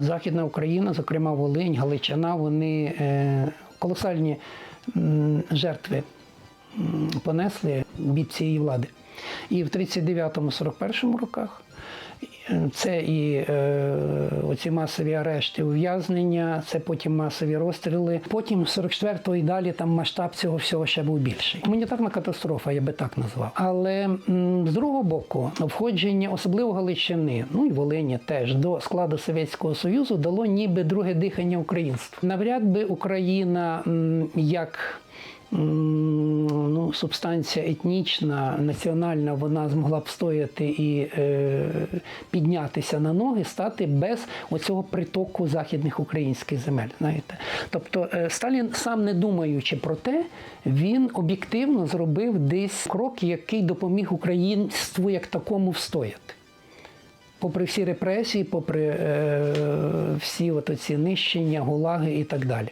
Західна Україна, зокрема Волинь, Галичина, вони е, колосальні жертви понесли від цієї влади. І в 39-41 роках е, це і е, оці масові арешти, ув'язнення, це потім масові розстріли. Потім з 44-го і далі там масштаб цього всього ще був більший. Гуманітарна катастрофа, я би так назвав. Але з другого боку, входження, особливо Галичини, ну і Волині теж до складу Совєтського Союзу дало ніби друге дихання українству. Навряд би Україна як ну, субстанція етнічна, національна, вона змогла б стояти і е, піднятися на ноги, стати без оцього притоку західних українських земель. Знаєте, тобто е, Сталін, сам не думаючи про те, він об'єктивно зробив десь крок, який допоміг українству як такому встояти. Попри всі репресії, попри е, всі от оці нищення, гулаги і так далі.